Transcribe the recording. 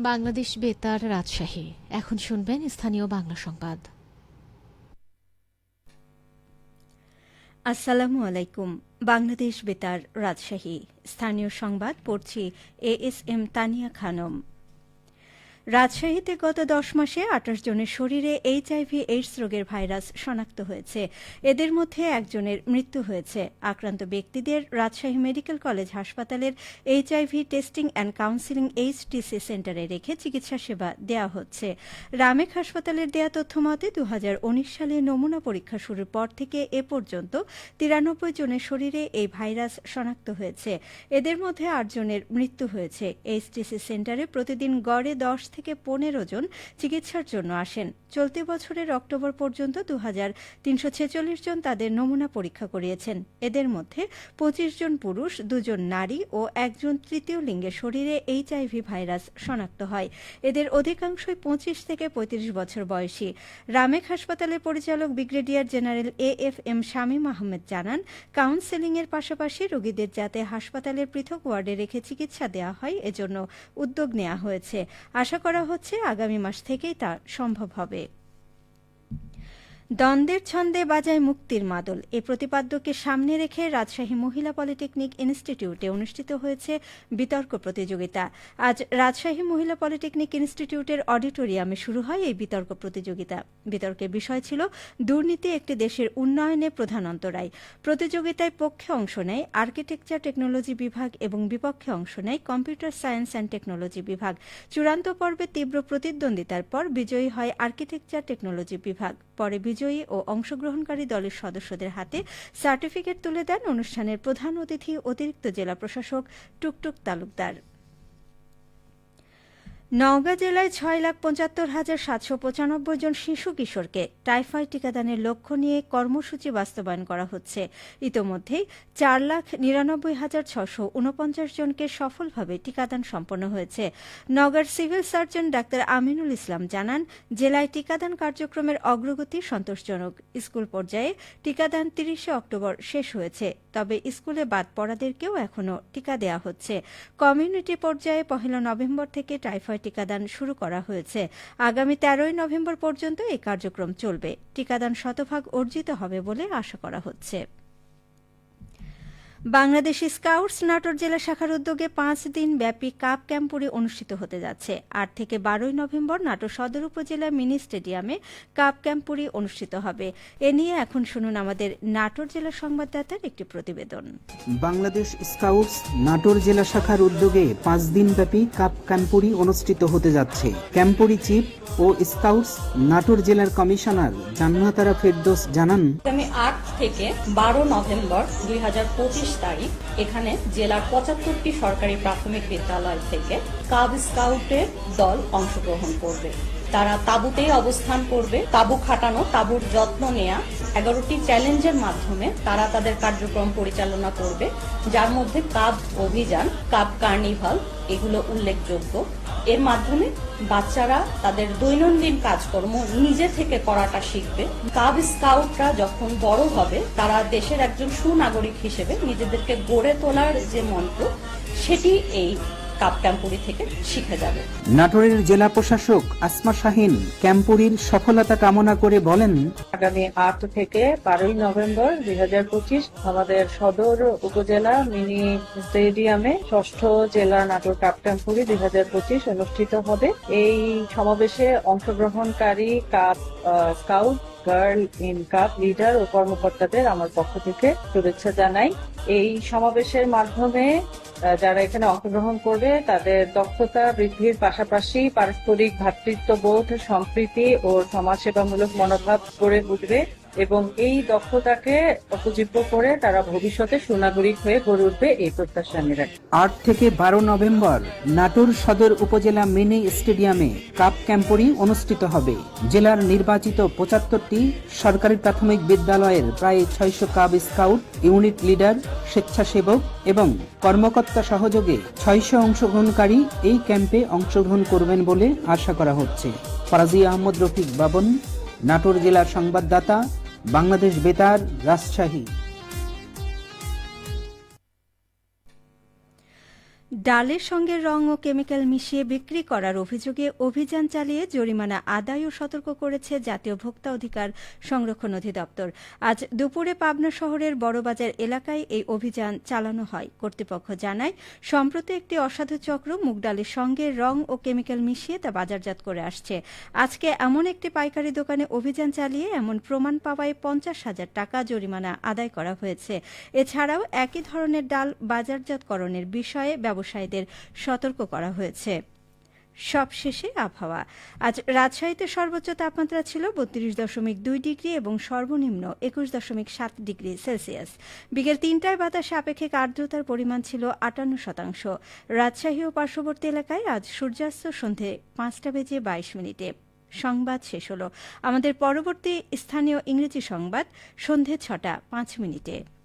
বাংলাদেশ বেতার রাজশাহী। এখন শুনবেন স্থানীয় বাংলা সংবাদ। আসসালামু আলাইকুম। বাংলাদেশ বেতার রাজশাহী। স্থানীয় সংবাদ পড়ছি A S M Tania Khanam. রাজশাহীতে গত দশ মাসে আঠাশ জনের শরীরে এইচআইভি এইডস রোগের ভাইরাস শনাক্ত হয়েছে। এদের মধ্যে একজনের মৃত্যু হয়েছে। আক্রান্ত ব্যক্তিদের রাজশাহী মেডিকেল কলেজ হাসপাতালের HIV testing and counselling HTC সেন্টারে রেখে চিকিৎসা সেবা দেওয়া হচ্ছে। রামেক হাসপাতালের দেয়া তথ্য মতে দু হাজার উনিশ সালে নমুনা পরীক্ষা শুরুর পর থেকে এ পর্যন্ত তিরানব্বই জনের শরীরে এই ভাইরাস শনাক্ত হয়েছে। এদের মধ্যে আটজনের মৃত্যু হয়েছে। এইচটিসি সেন্টারে প্রতিদিন গড়ে দশ থেকে পনেরো জন চিকিৎসার জন্য আসেন। চলতি বছরের অক্টোবর পর্যন্ত দু তিনশো ছেচল্লিশ জন তাদের নমুনা পরীক্ষা করিয়েছেন। এদের মধ্যে পঁচিশ জন পুরুষ, দুজন নারী ও একজন তৃতীয় লিঙ্গের শরীরে এইচআইভি ভাইরাস শনাক্ত হয়। এদের অধিকাংশই পঁচিশ থেকে পঁয়ত্রিশ বছর বয়সী। রামেক হাসপাতালের পরিচালক brigadier general A F M Shamim Ahmed জানান কাউন্সেলিং এর পাশাপাশি রোগীদের যাতে হাসপাতালের পৃথক ওয়ার্ডে রেখে চিকিৎসা দেওয়া হয়, এজন্য উদ্যোগ নেওয়া হয়েছে। আশা করা হচ্ছে আগামী মাস থেকেই তা সম্ভব হবে। দ্বন্দ্বের ছন্দে বাজায় মুক্তির মাদল। এ প্রতিপাদ্যকে সামনে রেখে রাজশাহী মহিলা পলিটেকনিক ইনস্টিটিউটে অনুষ্ঠিত হয়েছে বিতর্ক প্রতিযোগিতা। আজ রাজশাহী মহিলা পলিটেকনিক ইনস্টিটিউটের অডিটোরিয়ামে শুরু হয় এই বিতর্ক প্রতিযোগিতা। বিতর্কের বিষয় ছিল দুর্নীতি একটি দেশের উন্নয়নে প্রধান অন্তরায়। প্রতিযোগিতায় পক্ষে অংশ নেয় আর্কিটেকচার টেকনোলজি বিভাগ এবং বিপক্ষে অংশ নেয় কম্পিউটার সায়েন্স অ্যান্ড টেকনোলজি বিভাগ। চূড়ান্ত পর্বে তীব্র প্রতিদ্বন্দ্বিতার পর বিজয়ী হয় আর্কিটেকচার টেকনোলজি বিভাগ। পরে বিজয়ী ও অংশগ্রহণকারী দলের সদস্যদের হাতে সার্টিফিকেট তুলে দেন অনুষ্ঠানের প্রধান অতিথি অতিরিক্ত জেলা প্রশাসক টুকটুক তালুকদার। নওগাঁ জেলায় ছয় লাখ পঁচাত্তর হাজার সাতশো পঁচানব্বই জন শিশু কিশোরকে টাইফয়েড টিকাদানের লক্ষ্য নিয়ে কর্মসূচি বাস্তবায়ন করা হচ্ছে। ইতোমধ্যেই চার লাখ নিরানব্বই হাজার ছশো উনপঞ্চাশ জনকে সফলভাবে টিকাদান সম্পন্ন হয়েছে। নগর civil surgeon doctor Aminul Islam জানান, জেলায় টিকাদান কার্যক্রমের অগ্রগতি সন্তোষজনক। স্কুল পর্যায়ে টিকাদান তিরিশে অক্টোবর শেষ হয়েছে। তবে স্কুলে বাদ পড়াদেরকেও এখনও টিকা দেওয়া হচ্ছে। কমিউনিটি পর্যায়ে পহেলা নভেম্বর থেকে টাইফয়েড টিকাদান শুরু করা হয়েছে। আগামী তেরোই নভেম্বর পর্যন্ত এই কার্যক্রম চলবে। টিকাদান শতভাগ অর্জিত হবে বলে আশা করা হচ্ছে। বাংলাদেশ স্কাউটস নাটোর জেলা শাখার উদ্যোগে পাঁচ দিন ব্যাপী কাপ ক্যাম্পুরি অনুষ্ঠিত হতে যাচ্ছে। আট থেকে বারোই নভেম্বর নাটোর সদর উপজেলা মিনি স্টেডিয়ামে কাপ ক্যাম্পুরি অনুষ্ঠিত হবে। এ নিয়ে এখন শুনুন আমাদের নাটোর জেলা সংবাদদাতার একটি প্রতিবেদন। বাংলাদেশ স্কাউটস নাটোর জেলা শাখার উদ্যোগে পাঁচ দিন ব্যাপী কাপ ক্যাম্পুরি অনুষ্ঠিত হতে যাচ্ছে। ক্যাম্পুরি চিফ ও স্কাউটস নাটোর জেলার কমিশনার জান্নাতারা ফেরদোস জানান আগামী আট থেকে বারো নভেম্বর দুই তারিখ। এখানে জেলার পঁচাত্তরটি সরকারি প্রাথমিক বিদ্যালয় থেকে কাব স্কাউটের দল অংশগ্রহণ করবে। তারা তাঁবুতেই অবস্থান করবে। তাঁবু খাটানো, তাঁবুর যত্ন নেয়া এগারোটি চ্যালেঞ্জের মাধ্যমে তারা তাদের কার্যক্রম পরিচালনা করবে। যার মধ্যে কাব অভিযান, কাব কার্নিভাল, এগুলো উল্লেখযোগ্য। এর মাধ্যমে বাচ্চারা তাদের দৈনন্দিন কাজকর্ম নিজে থেকে করাটা শিখবে। কাব স্কাউটরা যখন বড় হবে, তারা দেশের একজন সুনাগরিক হিসেবে নিজেদেরকে গড়ে তোলার যে মন্ত্র, সেটি এই। কাপ ক্যাম্পুরি থেকে শিখে যাবে। নাটোরের জেলা প্রশাসক আসমা শাহিন ক্যাম্পুরির সফলতা কামনা করে বলেন আগামী আট থেকে বারোই নভেম্বর দুই হাজার পঁচিশ আমাদের সদর উপজেলা মিনি স্টেডিয়ামে ষষ্ঠ জেলা নাটোর কাপ ক্যাম্পুরি দুই হাজার পঁচিশ অনুষ্ঠিত হবে। এই সমাবেশে অংশগ্রহণকারী cub scout girl in cub leader ও কর্মকর্তাদের আমার পক্ষ থেকে শুভেচ্ছা জানাই। এই সমাবেশের মাধ্যমে যারা এখানে অংশগ্রহণ করবে, তাদের দক্ষতা বৃদ্ধির পাশাপাশি পারস্পরিক ভ্রাতৃত্ববোধ সম্প্রীতি ও সমাজসেবামূলক মনোভাব গড়ে উঠবে। এবং এই দক্ষতাকে উপজীব্য করে তারা ভবিষ্যতে সুনাগরিক হয়ে গড়ে উঠবে এই প্রত্যাশা আমি রাখি। আট থেকে বারো নভেম্বর নাটোর সদর উপজেলা মিনি স্টেডিয়ামে কাপ ক্যাম্পুরি অনুষ্ঠিত হবে। জেলার নির্বাচিত পঁচাত্তরটি সরকারি প্রাথমিক বিদ্যালয়ের প্রায় ছয়শো কাব স্কাউট, ইউনিট লিডার, স্বেচ্ছাসেবক এবং কর্মকর্তা সহযোগে ছয়শো অংশগ্রহণকারী এই ক্যাম্পে অংশগ্রহণ করবেন বলে আশা করা হচ্ছে। ফরাজি আহমদ রফিক বাবন, নাটোর জেলার সংবাদদাতা বাংলাদেশ বেতার রাজশাহী। ডালের সঙ্গে রং ও কেমিক্যাল মিশিয়ে বিক্রি করার অভিযোগে অভিযান চালিয়ে জরিমানা আদায় ও সতর্ক করেছে জাতীয় ভোক্তা অধিকার সংরক্ষণ অধিদপ্তর। আজ দুপুরে পাবনা শহরের বড়বাজার এলাকায় এই অভিযান চালানো হয়। কর্তৃপক্ষ জানায়, সম্প্রতি একটি অসাধু চক্র মুগ ডালের সঙ্গে রং ও কেমিক্যাল মিশিয়ে তা বাজারজাত করে আসছে। আজকে এমন একটি পাইকারি দোকানে অভিযান চালিয়ে এমন প্রমাণ পাওয়ায় পঞ্চাশ হাজার টাকা জরিমানা আদায় করা হয়েছে। এছাড়াও একই ধরনের ডাল বাজারজাতকরণের বিষয়ে ব্যবসায়ীদের সতর্ক করা হয়েছে। সবশেষে আবহাওয়া। আজ রাজশাহীতে সর্বোচ্চ তাপমাত্রা ছিল বত্রিশ দশমিক দুই ডিগ্রি এবং সর্বনিম্ন একুশ দশমিক সাত ডিগ্রি সেলসিয়াস। বিকেল তিনটায় বাতাসে আপেক্ষিক আর্দ্রতার পরিমাণ ছিল আটান্ন শতাংশ। রাজশাহী ও পার্শ্ববর্তী এলাকায় আজ সূর্যাস্ত সন্ধে পাঁচটা বেজে বাইশ মিনিটে। সংবাদ শেষ হলো। আমাদের পরবর্তী স্থানীয় ইংরেজি সংবাদ সন্ধে ছটা পাঁচ মিনিটে।